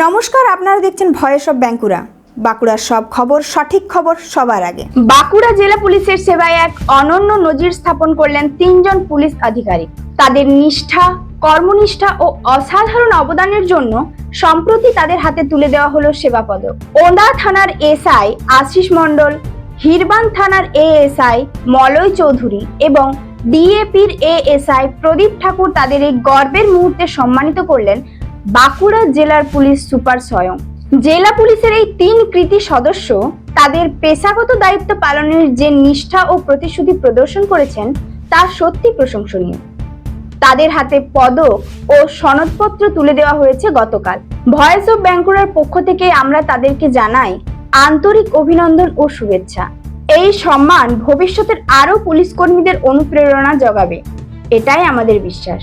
নমস্কার, আপনারা দেখছেন ভয়েস অব ব্যাঙ্কুরা বাঁকুড়ার সব খবর, সঠিক খবর সবার আগে। বাঁকুড়া জেলা পুলিশের সেবায় এক অনন্য নজির স্থাপন করলেন তিনজন পুলিশ আধিকারিক। তাদের নিষ্ঠা, কর্মনিষ্ঠা ও অসাধারণ অবদানের জন্য সম্প্রতি তাদের হাতে তুলে দেওয়া হলো সেবা পদক। ওন্দা থানার এসআই আশিস মণ্ডল, হিরবান থানার এএসআই মলয় চৌধুরী এবং ডিএপির এএসআই প্রদীপ ঠাকুর তাদের এই গর্বের মুহূর্তে সম্মানিত করলেন বাঁকুড়া জেলার পুলিশ সুপার স্বয়ং। জেলা পুলিশের এই তিন কৃতি সদস্য তাদের পেশাগত দায়িত্ব পালনের যে নিষ্ঠা ও প্রতিশ্রুতি প্রদর্শন করেছেন, তা সত্যি প্রশংসনীয়। তাদের হাতে পদক ও সনদপত্র তুলে দেওয়া হয়েছে গতকাল। ভয়েস অফ ব্যাঙ্কুরার পক্ষ থেকে আমরা তাদেরকে জানাই আন্তরিক অভিনন্দন ও শুভেচ্ছা। এই সম্মান ভবিষ্যতের আরও পুলিশ কর্মীদের অনুপ্রেরণা জগাবে। এটাই আমাদের বিশ্বাস।